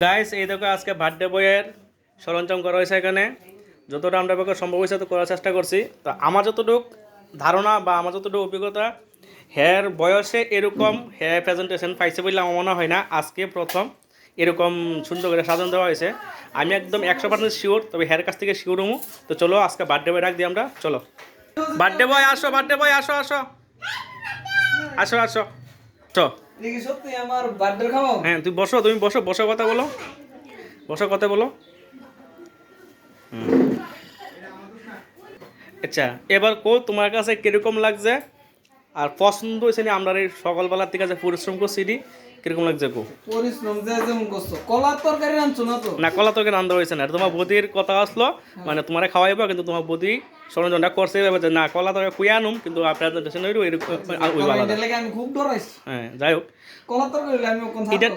Guys এই দেখো আজকে বার্থডে বয়ের সরঞ্জাম করা হয়েছে এখানে। যতটা আমরা পক্ষে সম্ভব হয়েছে তো করার চেষ্টা করছি। তো আমার যতটুক ধারণা বা আমার যতটুকু অভিজ্ঞতা হেয়ার বয়সে এরকম হেয়ার প্রেজেন্টেশন পাইছে বলে আমার মনে হয় না। আজকে প্রথম এরকম সুন্দর করে সাজানো দেওয়া হয়েছে। আমি একদম একশো পার্সেন্ট শিওর তবে হেয়ার কাছ থেকে শিওর হমু তো চলো আজকে বার্থডে বয় রাখ দিই আমরা, চলো। বার্থডে বয়, আসো বার্থডে বয়, আসো আসো। আসো আসো। চো হ্যাঁ তুই বসো তুমি বসো বসো কথা বলো। বসো কথা বলো। আচ্ছা এবার কো তোমার কাছে কীরকম লাগছে? আর পছন্দ হয়েছে না আমরা এই সকালবেলার থেকে যে পরিশ্রম করছি নি, কীরকম লাগছে কো পরিশ্রম যে যেমন করছ তরকারি না তো? না কলা তোকে রান্না হয়েছে না তোমার বদির কথা আসলো মানে তোমার খাওয়াইবো কিন্তু তোমার বদি করছে না কলা কুই আনুম কিন্তু এরকম এটা লেগে আমি খুব ডরাইছি হ্যাঁ যাই হোক। আমি এটা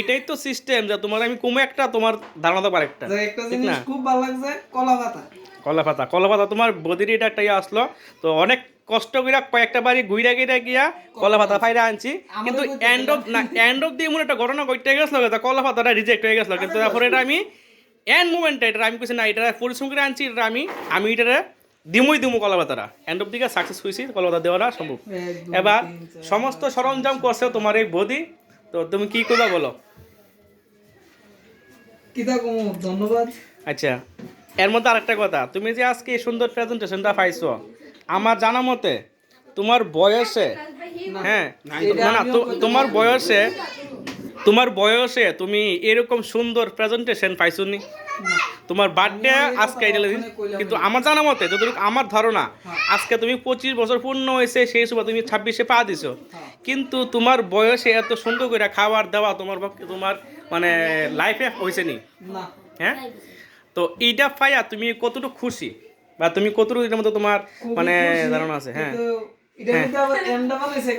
এটাই তো সিস্টেম যে তোমার আমি কমে একটা তোমার ধারণা তো পারে একটা জিনিস খুব ভালো লাগছে কলা পাতা। কলা পাতা। কলা পাতা তোমার বদির এটা একটা ইয়ে আসলো তো অনেক কষ্ট করে কয়েকটা বাড়ি ঘুরে গিয়ে গিয়া কলা পাতা ফাইরা আনছি। কিন্তু এন্ড অফ না এন্ড অফ দিয়ে মনে একটা ঘটনা ঘটতে গেছিল কলা পাতাটা রিজেক্ট হয়ে গেছিল। কিন্তু তারপরে এটা আমি এন্ড মুমেন্টে এটা আমি কিছু না এটা পরিশ্রম করে আনছি এটা আমি আমি এটা দিমই দিমু কলা এন্ড অফ দিকে সাকসেস হয়েছি কলা পাতা দেওয়াটা সম্ভব। এবার সমস্ত সরঞ্জাম করছে তোমার এই বদি তো তুমি কি করবা বলো? ধন্যবাদ। আচ্ছা এর মধ্যে আরেকটা কথা তুমি যে আজকে এই সুন্দর প্রেজেন্টেশনটা পাইছো আমার জানা মতে তোমার বয়সে হ্যাঁ না তোমার বয়সে তোমার বয়সে তুমি এরকম সুন্দর প্রেজেন্টেশন পাইছো নি তোমার বার্থডে আজকে ওখানে কিন্তু। আমার জানা মতে যতটুকু আমার ধারণা হ্যাঁ। আজকে তুমি পঁচিশ বছর পূর্ণ হয়েছে সেই সময় তুমি ছাব্বিশে পা দিছো। হ্যাঁ। কিন্তু তোমার বয়সে এত সুন্দর করে খাবার দাওয়া তোমার পক্ষে তোমার মানে লাইফে হয়েছে নি। হ্যাঁ? তো এইটা পাইয়া তুমি কতটুকু খুশি? বা তুমি কতটুকু এটার মধ্যে তোমার মানে ধারণা আছে? হ্যাঁ। এমডা বানাইছে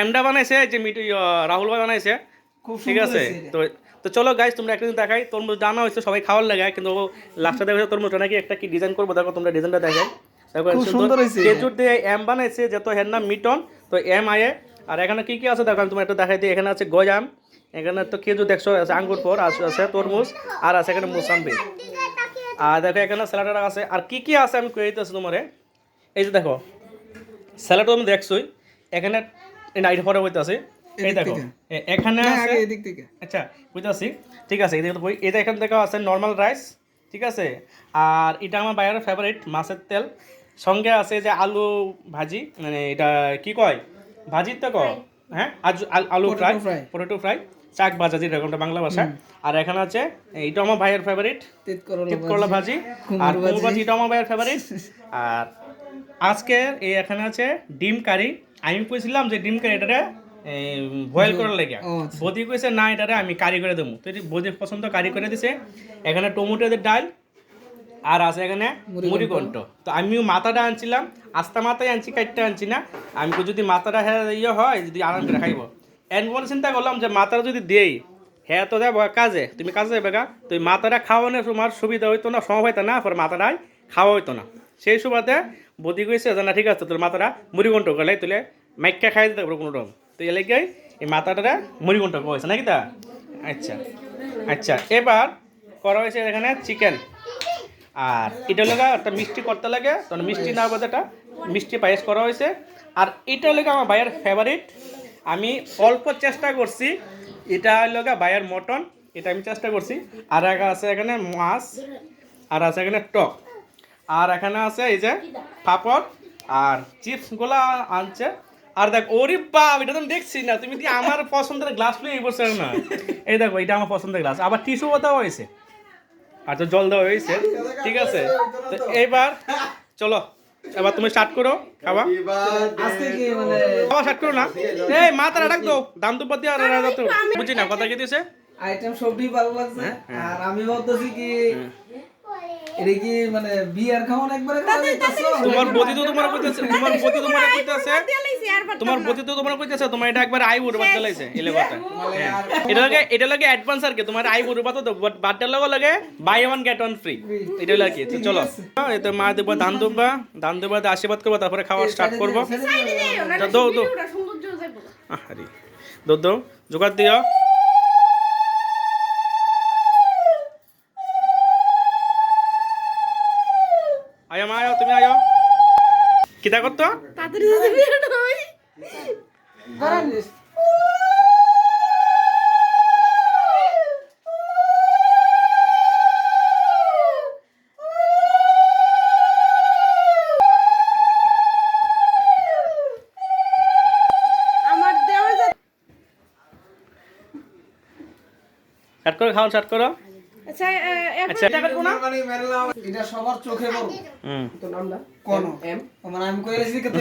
এমডা বানাইছে যে মিটু রাহুল ভাই বানাইছে। ঠিক আছে? তো তো চলো গাইজ তোমরা একটা দিন দেখাই। তরমুজ জানা হয়েছে সবাই খাওয়ার লাগে কিন্তু লাস্টে দেখা তরমুজটা নাকি একটা কি ডিজাইন করব? দেখো তোমরা ডিজাইনটা দেখাই। এটা। খেজুর দিয়ে এম বানাইছে যত হের নাম মিটন তো এম আয়ে। আর এখানে কি কি আছে? দেখো আমি তোমার একটু দেখাই দিই। এখানে আছে গজাম এখানে তো খেজুর দেখছ আছে আঙ্গুর ফল আছে আছে তরমুজ আর আছে এখানে মুসাম্বি। আর দেখো এখানে স্যালাড আছে। আর কি কি আছে আমি কয়ে দিতেছি তোমারে? এই যে দেখো স্যালাড তুমি দেখছোই। এখানে নাইট পরে বইতে এই দেখো এখানে আছে এদিক থেকে। আচ্ছা বুঝতেছি। ঠিক আছে এদিকে বই এটা এখানে দেখা আছে নর্মাল রাইস ঠিক আছে? আর এটা আমার বাইরের ফেভারিট মাছের তেল। সঙ্গে আছে যে আলু ভাজি মানে এটা কি কয়? ভাজি তো কয়? হ্যাঁ আজু- আল- ফ্রাই। পটেটো ফ্রাই চাক ভাজা যেরকমটা বাংলা ভাষা আর এখানে আছে এইটা আমার ভাইয়ের ফেভারিট করলা ভাজি। আর কুমড়ো ভাজি। এটা আমার ভাইয়ের ফেভারিট আর আজকে এই এখানে আছে ডিম কারি। আমি কইছিলাম যে ডিম কারি এটারে বয়েল করার লাগে। আচ্ছা। বদি কইছে না এটারে আমি কারি করে দেবো। তো বদির পছন্দ কারি করে দিছে। এখানে টমেটোদের ডাল আর আছে এখানে মুড়ি ঘন্ট তো আমিও মাথাটা আনছিলাম আস্তা মাথায় আনছি কাটটা আনছি না। আমি যদি মাথাটা হ্যাঁ ইয়ে হয় যদি আরাম করে খাইব। এন বলে চিন্তা করলাম যে মাথাটা যদি দেই হ্যাঁ তো দেবো কাজে। তুমি কাজে যাবে গা। তো মাথাটা খাওয়ানোর তোমার সুবিধা হইতো না সময় হইতো না পরে মাথাটাই খাওয়া হইতো না। সেই সুবাদে বদি কইছে যে না ঠিক আছে তোর মাথাটা মুড়ি ঘন্ট করলে তুলে মাইকা খাই দিতে কোনো রকম। তো এ লেগে এই মাথাটা মুড়ি ঘন্ট করেছে নাকি তা? আচ্ছা আচ্ছা এবার করা হয়েছে এখানে চিকেন। আর এটা লাগা একটা মিষ্টি করতে লাগে তখন মিষ্টি না একটা মিষ্টি পায়েস করা হয়েছে। আর এটা লাগে আমার ভাইয়ের ফেভারিট আমি অল্প চেষ্টা করছি, এটা লগা ভাইয়ের মটন এটা আমি চেষ্টা করছি। আর আছে এখানে মাছ, আর আছে এখানে টক। আর এখানে আছে এই যে পাপড়, আর চিপসগুলা আনছে। আর দেখ ওরে বাপ এটা তো দেখছি না। তুমি কি আমার পছন্দের গ্লাস নিয়ে এই বসে না? এই দেখো এটা আমার পছন্দের গ্লাস আবার টিস্যু দেওয়া হয়েছে। আর তো জল দেওয়া হয়েছে। ঠিক আছে। তো এইবার চলো এবার তুমি স্টার্ট করো খাবা। আজকে কি মানে খাওয়া স্টার্ট করো না। এই মা তারা ডাক দো দাম তো পাতি আর এরা তো বুঝি না কথা কি দিছে? আইটেম সবই ভালো লাগছে। হ্যাঁ, আর আমি ভাবতেছি কি এটা কি মানে বিয়ার খাওয়ান একবারে তোমার বদি তো তোমার কইতেছে তোমার বদি তোমার কইতেছে তোমার প্রতি তো তোমার কইতেছে তোমার এটা একবার আই বুড়ো বাদ দিলাইছে এলে কথা। এটা লাগে এটা লাগে অ্যাডভান্স আর কি তোমার আই বুড়ো বাদ তো বাট লগে লাগে buy one get one free এটা লাগে তো চলো। হ্যাঁ, এটা মা দেবো ধান দুব্বা ধান দুব্বা আশীর্বাদ করব তারপরে খাওয়া স্টার্ট করব। করব দৌ দৌ আরে। দৌ দৌ জোগাড় দিও। আয়ো মা আয়ো তুমি আয়ো। কিতা করতো? তাড়াতাড়ি স্টার্ট করো খাওয়া স্টার্ট করো। আচ্ছা আচ্ছা। এটা কাটবো মানে মেরলা এটা সবার চোখে বড়। হুম। কোন মানে আমি কই রেছি কত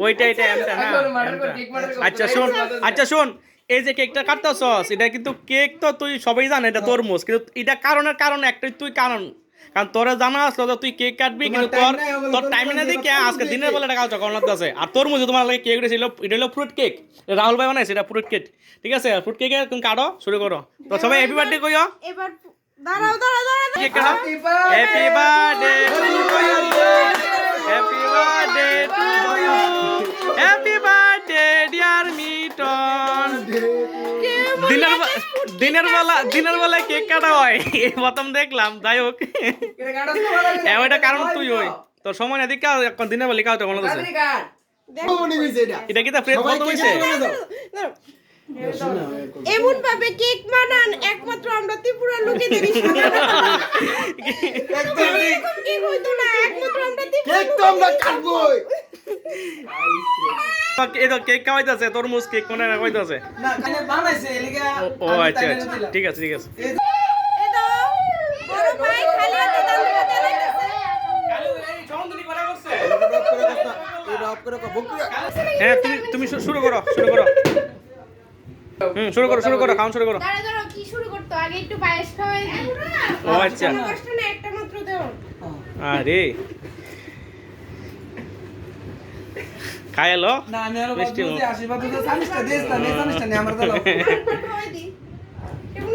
ওইটা এটা এমটা না আচ্ছা শোন আচ্ছা শোন এই যে কেকটা কাটতেছস এটা কিন্তু কেক তো তুই সবাই জানে এটা তরমুজ কিন্তু এটা কারণের কারণ একটাই তুই কারণ কারণ তোরা জানা আসলো যে তুই কেক কাটবি কিন্তু তোর তোর তোর টাইম না দেখে আজকে দিনের বেলা এটা কালচা করোনা আছে। আর তরমুজ তোমার লাগে কেক ছিল এটা হলো ফ্রুট কেক রাহুল ভাই বানাইছে এটা ফ্রুট কেক ঠিক আছে? ফ্রুট কেক তুমি কাটো শুরু করো। তো সবাই হ্যাপি বার্থডে কইও। এবার দাঁড়াও দাঁড়াও দাঁড়াও কেক কাটো happy birthday to you happy birthday to you happy birthday dear Miton দিনের দিনের বেলা দিনের বেলা কেক কাটা হয়। এই প্রথম দেখলাম যাই হোক। এমন একটা কারণ তুই ওই। তো সময় না দিকে এখন দিনের বেলা কাউটা মনে আছে। এটা। কি তা ফ্রেড প্রথম হইছে এমন ভাবে কেক বানান একমাত্র আমরা ত্রিপুরা লোকেদেরই এরকম কেক হইতো না একমাত্র আমরা ত্রিপুরা তো কেক খাওয়াইতেছে তরমুজ কেক কোনে না কানে ও আচ্ছা আচ্ছা ঠিক আছে ঠিক আছে। হ্যাঁ তুমি তুমি শুরু করো শুরু করো। হুম শুরু করো শুরু করো খাওয়ান শুরু করো। দাঁড়া দাঁড়া কি শুরু করতো? আগে একটু পায়েস খাওয়াই ও আচ্ছা। একটা মাত্র দেও। আরে। খাই এলো না আমি আরও মিষ্টি আশীর্বাদ দিতে সানিসটা দিস না নে সানিসটা নে আমরা দাও